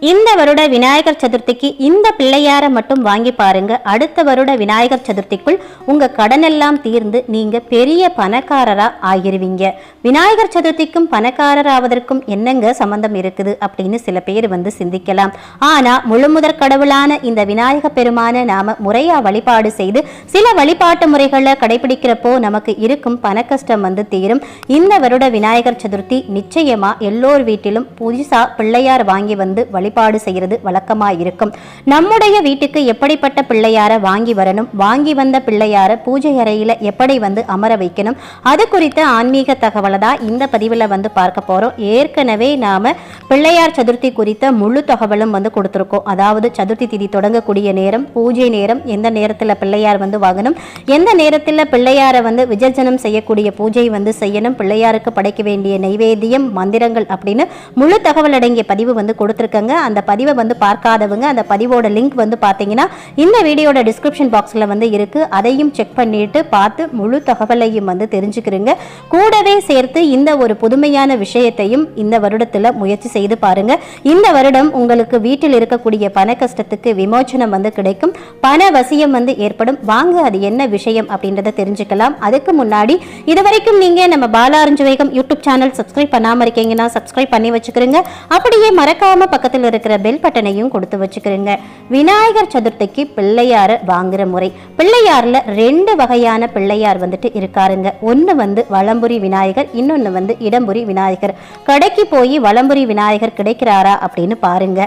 இந்த வருட விநாயகர் சதுர்த்திக்கு இந்த பிள்ளையார மட்டும் வாங்கி பாருங்க. அடுத்த வருட விநாயகர் சதுர்த்திக்குள் உங்க கடனெல்லாம் தீர்ந்து நீங்க பெரிய பணக்காரரா ஆகிருவீங்க. விநாயகர் சதுர்த்திக்கும் பணக்காரராவதற்கும் என்னங்க சம்பந்தம் இருக்குது அப்படின்னு சில பேர் வந்து சிந்திக்கலாம். ஆனா முழுமுதற் கடவுளான இந்த விநாயக பெருமான நாம முறையா வழிபாடு செய்து சில வழிபாட்டு முறைகளை கடைபிடிக்கிறப்போ நமக்கு இருக்கும் பண கஷ்டம் வந்து தீரும். இந்த வருட விநாயகர் சதுர்த்தி நிச்சயமா எல்லோர் வீட்டிலும் புதுசா பிள்ளையார் வாங்கி வந்து வழிபாடு செய்யறது வழக்கமா இருக்கும் நம்முடைய வீட்டுக்கு எப்படிப்பட்ட பிள்ளையார வாங்கி வரணும்? வாங்கி வந்த பிள்ளையார பூஜை அறையில எப்படி வந்து அமர வைக்கணும்? அது குறித்த ஆன்மீக தகவலை தான் இந்த பதிவில் வந்து பார்க்க போறோம். ஏற்கனவே நாம பிள்ளையார் சதுர்த்தி குறித்த முழு தகவலும் வந்து கொடுத்துருக்கோம். அதாவது சதுர்த்தி திதி தொடங்கக்கூடிய நேரம் பூஜை நேரம் எந்த நேரத்தில் பிள்ளையார் வந்து வாங்கணும்? எந்த நேரத்தில் பிள்ளையாரை வந்து விஜர்ஜனம் செய்யக்கூடிய பூஜை வந்து செய்யணும்? பிள்ளையாருக்கு படைக்க வேண்டிய நைவேத்தியம் மந்திரங்கள் அப்படின்னு முழு தகவல் அடங்கிய பதிவு வந்து கொடுத்துருக்கங்க. அந்த பதிவை வந்து பார்க்காதவங்க அந்த பதிவோட லிங்க் வந்து பார்த்தீங்கன்னா இந்த வீடியோட டிஸ்கிரிப்ஷன் பாக்ஸில் வந்து இருக்குது அதையும் செக் பண்ணிட்டு பார்த்து முழு தகவலையும் வந்து தெரிஞ்சுக்கிறீங்க. கூடவே சேர்த்து இந்த ஒரு புதுமையான விஷயத்தையும் இந்த வருடத்தில் முயற்சி செய்து பாருங்க. இந்த வருடம் உங்களுக்கு வீட்டில் இருக்கக்கூடிய பண கஷ்டத்துக்கு விமோச்சனம் வந்து கிடைக்கும். பண வசியம் வந்து ஏற்படும். வாங்க அது என்ன விஷயம் அப்படின்றத தெரிஞ்சுக்கலாம். அதுக்கு முன்னாடி இது வரைக்கும் நீங்க நம்ம பாலாரஞ்சு வேகம் யூடியூப் சேனல் சப்ஸ்கிரைப் பண்ணாம இருக்கீங்கன்னா சப்ஸ்கிரைப் பண்ணி வச்சுக்கிறீங்க. அப்படியே மறக்காம பக்கத்தில் பக்கத்தில் இருக்கிற பெல் பட்டனையும் கொடுத்து வச்சுக்கிறேங்க. விநாயகர் சதுர்த்திக்கு பிள்ளையார் வாங்குற முறை. பிள்ளையாரில் ரெண்டு வகையான பிள்ளையார் வந்துட்டு இருக்காருங்க. ஒன்று வந்து வளம்புரி விநாயகர் இன்னொன்று வந்து இடம்புரி விநாயகர். கடைக்கு போய் வளம்புரி விநாயகர் கிடைக்கிறாரா அப்படின்னு பாருங்க.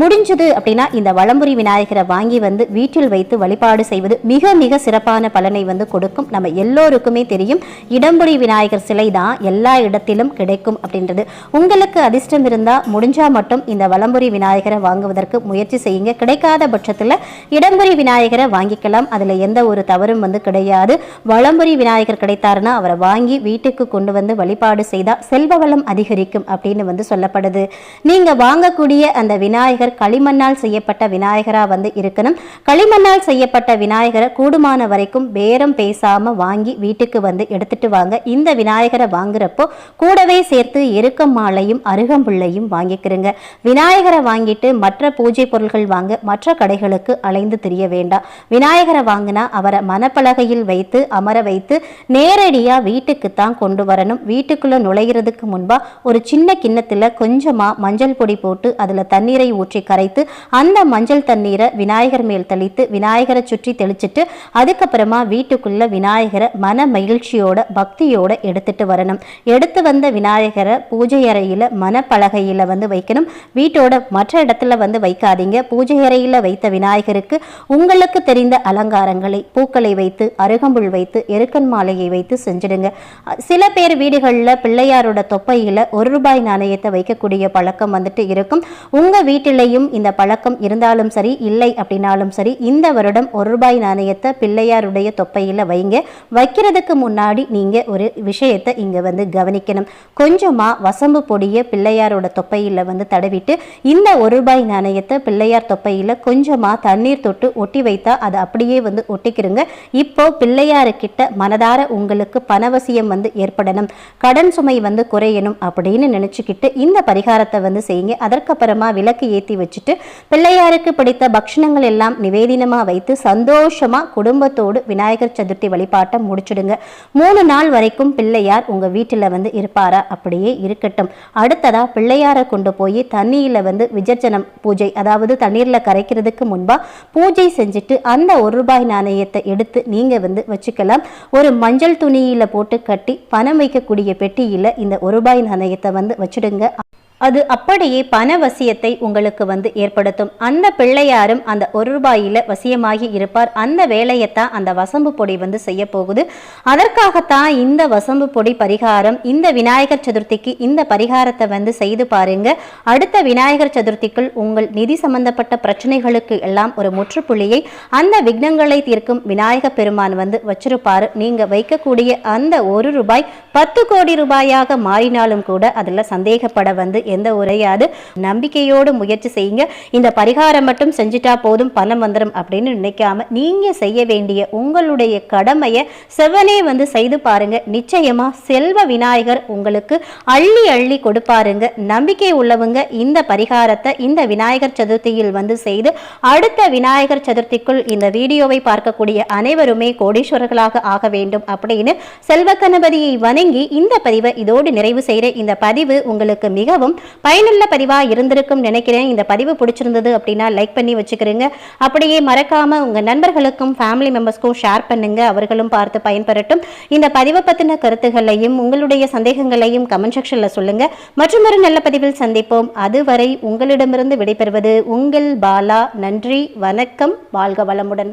முடிஞ்சது அப்படின்னா இந்த வளம்புரி விநாயகரை வாங்கி வந்து வீட்டில் வைத்து வழிபாடு செய்வது மிக மிக சிறப்பான பலனை வந்து கொடுக்கும். நம்ம எல்லோருக்குமே தெரியும் இடம்புரி விநாயகர் சிலை தான் எல்லா இடத்திலும் கிடைக்கும் அப்படின்றது. உங்களுக்கு அதிர்ஷ்டம் இருந்தால் முடிஞ்சால் மட்டும் இந்த வளம் இடம்புரி விநாயகரை வாங்குவதற்கு முயற்சி செய்யுங்க. கிடைக்காத பட்சத்தில் இடம்புரி விநாயகரை வாங்கிக்கலாம். அதில் எந்த ஒரு தவறும் வந்து கிடையாது. வளம்புரி விநாயகர் கிடைத்தாருன்னா அவரை வாங்கி வீட்டுக்கு கொண்டு வந்து வழிபாடு செய்தால் செல்வ வளம் அதிகரிக்கும் அப்படின்னு வந்து சொல்லப்படுது. நீங்கள் வாங்கக்கூடிய அந்த விநாயகர் களிமண்ணால் செய்யப்பட்ட விநாயகராக வந்து இருக்கணும். களிமண்ணால் செய்யப்பட்ட விநாயகரை கூடுமான வரைக்கும் பேரம் பேசாமல் வாங்கி வீட்டுக்கு வந்து எடுத்துட்டு வாங்க. இந்த விநாயகரை வாங்குறப்போ கூடவே சேர்த்து எருக்கம் மாலையும் அருகம்புள்ளையும் வாங்கிக்கிறங்க. விநாயகர் விநாயகரை வாங்கிட்டு மற்ற பூஜை பொருள்கள் வாங்க மற்ற கடைகளுக்கு அலைந்து திரிய வேண்டாம். விநாயகரை வாங்கினா அவரை மனப்பலகையில் வைத்து அமர வைத்து நேரடியாக வீட்டுக்கு தான் கொண்டு வரணும். வீட்டுக்குள்ளே நுழைகிறதுக்கு முன்பாக ஒரு சின்ன கிண்ணத்தில் கொஞ்சமாக மஞ்சள் பொடி போட்டு அதில் தண்ணீரை ஊற்றி கரைத்து அந்த மஞ்சள் தண்ணீரை விநாயகர் மேல் தெளித்து விநாயகரை சுற்றி தெளிச்சிட்டு அதுக்கப்புறமா வீட்டுக்குள்ள விநாயகரை மன மகிழ்ச்சியோட பக்தியோட எடுத்துட்டு வரணும். எடுத்து வந்த விநாயகரை பூஜை அறையில் மனப்பலகையில் வந்து வைக்கணும். வீட்டோட மற்ற இடத்துல வந்து வைக்காதீங்க. பூஜை அறையில் வைத்த விநாயகருக்கு உங்களுக்கு தெரிந்த அலங்காரங்களை பூக்களை வைத்து அருகம்புல் வைத்து எருக்கன் மாலையை வைத்து செஞ்சிடுங்க. சில பேர் வீடுகளில் பிள்ளையாரோட தொப்பையில் ஒரு ரூபாய் நாணயத்தை வைக்கக்கூடிய பழக்கம் வந்துட்டு இருக்கும். உங்கள் வீட்டிலையும் இந்த பழக்கம் இருந்தாலும் சரி இல்லை அப்படின்னாலும் சரி இந்த வருடம் ஒரு ரூபாய் நாணயத்தை பிள்ளையாருடைய தொப்பையில் வைங்க. வைக்கிறதுக்கு முன்னாடி நீங்கள் ஒரு விஷயத்தை இங்கே வந்து கவனிக்கணும். கொஞ்சமாக வசம்பு பொடியை பிள்ளையாரோட தொப்பையில் வந்து தடவிட்டு இந்த ஒரு ரூபாய் நாணயத்தை பிள்ளையார் தொப்பையில் கொஞ்சமா தண்ணீர் தொட்டு ஒட்டி வைத்தா அது அப்படியே வந்து ஒட்டிக்கிறங்க இப்போ பிள்ளையாருக்கிட்ட மனதார உங்களுக்கு பணவசியம் வந்து ஏற்படணும். கடன் சுமை வந்து குறையணும் அப்படின்னு நினச்சிக்கிட்டு இந்த பரிகாரத்தை வந்து செய்யுங்க. அதற்கப்புறமா விளக்கு ஏற்றி வச்சுட்டு பிள்ளையாருக்கு பிடித்த பக்ஷணங்கள் எல்லாம் நிவேதினமா வைத்து சந்தோஷமா குடும்பத்தோடு விநாயகர் சதுர்த்தி வழிபாட்டை முடிச்சிடுங்க. மூணு நாள் வரைக்கும் பிள்ளையார் உங்க வீட்டில் வந்து இருப்பாரா? அப்படியே இருக்கட்டும். அடுத்ததா பிள்ளையாரை கொண்டு போய் தண்ணியில வந்து விசர்ஜனம் பூஜை அதாவது தண்ணீர்ல கரைக்கிறதுக்கு முன்பா பூஜை செஞ்சுட்டு அந்த ஒரு ரூபாய் நாணயத்தை எடுத்து நீங்க வந்து வச்சுக்கலாம். ஒரு மஞ்சள் துணியில் போட்டு கட்டி பணம் வைக்கக்கூடிய பெட்டியில் இந்த ஒரு ரூபாய் நாணயத்தை வந்து வச்சுடுங்க. அது அப்படியே பண வசியத்தை உங்களுக்கு வந்து ஏற்படுத்தும். அந்த பிள்ளையாரும் அந்த ஒரு ரூபாயில வசியமாகி இருப்பார். அந்த வேலையைத்தான் அந்த வசம்பு பொடி வந்து செய்ய போகுது. அதற்காகத்தான் இந்த வசம்பு பொடி பரிகாரம் இந்த விநாயகர் சதுர்த்திக்கு இந்த பரிகாரத்தை வந்து செய்து பாருங்க. அடுத்த விநாயகர் சதுர்த்திக்குள் உங்கள் நிதி சம்பந்தப்பட்ட பிரச்சனைகளுக்கு எல்லாம் ஒரு முற்றுப்புள்ளியை அந்த விக்னங்களை தீர்க்கும் விநாயக பெருமான் வந்து வச்சிருப்பாரு. நீங்க வைக்கக்கூடிய அந்த ஒரு ரூபாய் பத்து கோடி ரூபாயாக மாறினாலும் கூட அதில் சந்தேகப்பட வந்து எந்த உரையாது. நம்பிக்கையோடு முயற்சி செய்யுங்க. இந்த பரிகாரம் மட்டும் செஞ்சுட்டா போதும் பணம் வந்துடும் அப்படின்னு நினைக்காம நீங்க செய்ய வேண்டிய உங்களுடைய கடமையை செவனே வந்து செய்து பாருங்க. நிச்சயமா செல்வ விநாயகர் உங்களுக்கு அள்ளி அள்ளி கொடுப்பாருங்க. நம்பிக்கை உள்ளவங்க இந்த பரிகாரத்தை இந்த விநாயகர் சதுர்த்தியில் வந்து செய்து அடுத்த விநாயகர் சதுர்த்திக்குள் இந்த வீடியோவை பார்க்கக்கூடிய அனைவருமே கோடீஸ்வரர்களாக ஆக வேண்டும் அப்படின்னு செல்வ கணபதியை வணங்கி இந்த பதிவை இதோடு நிறைவு செய்கிற இந்த பதிவு உங்களுக்கு மிகவும் பயனுள்ள பதிவா இருந்திருக்கும் நினைக்கிறேன். இந்த பதிவு பிடிச்சிருந்தது அப்படின்னா லைக் பண்ணி வச்சுக்கிறேங்க. அப்படியே மறக்காம உங்க நண்பர்களுக்கும் ஃபேமிலி மெம்பர்ஸ்க்கும் ஷேர் பண்ணுங்க. அவர்களும் பார்த்து பயன்பெறட்டும். இந்த பதிவை பத்தின கருத்துகளையும் உங்களுடைய சந்தேகங்களையும் கமெண்ட் செக்ஷன்ல சொல்லுங்க. மற்றும் ஒரு நல்ல பதிவில் சந்திப்போம். அதுவரை உங்களிடமிருந்து விடைபெறுவது உங்கள் பாலா. நன்றி வணக்கம். வாழ்க வளமுடன்.